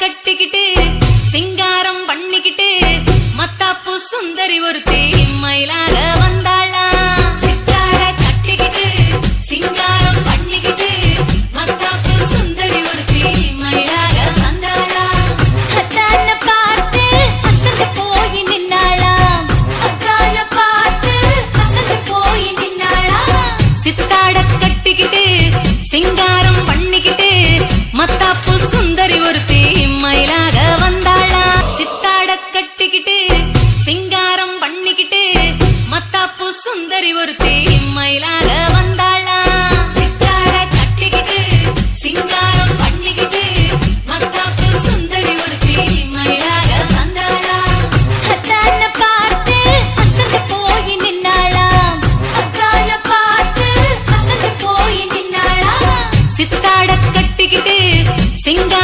கட்டிக்கிட்டு சிங்க சுந்தரி ஒரு தீ மயிலாக வந்தாளா? சித்தாட கட்டிக்கிட்டு சிங்காரம் பண்ணிக்கிட்டு மத்தாப்பு சுந்தரி ஒரு தீ மயிலாக வந்தாளா? அத்தான பார்த்து அசந்து போய் நின்னாளா அத்தான பார்த்து அசந்து போய் நின்னாளா சித்தாட கட்டிக்கிட்டு சிங்க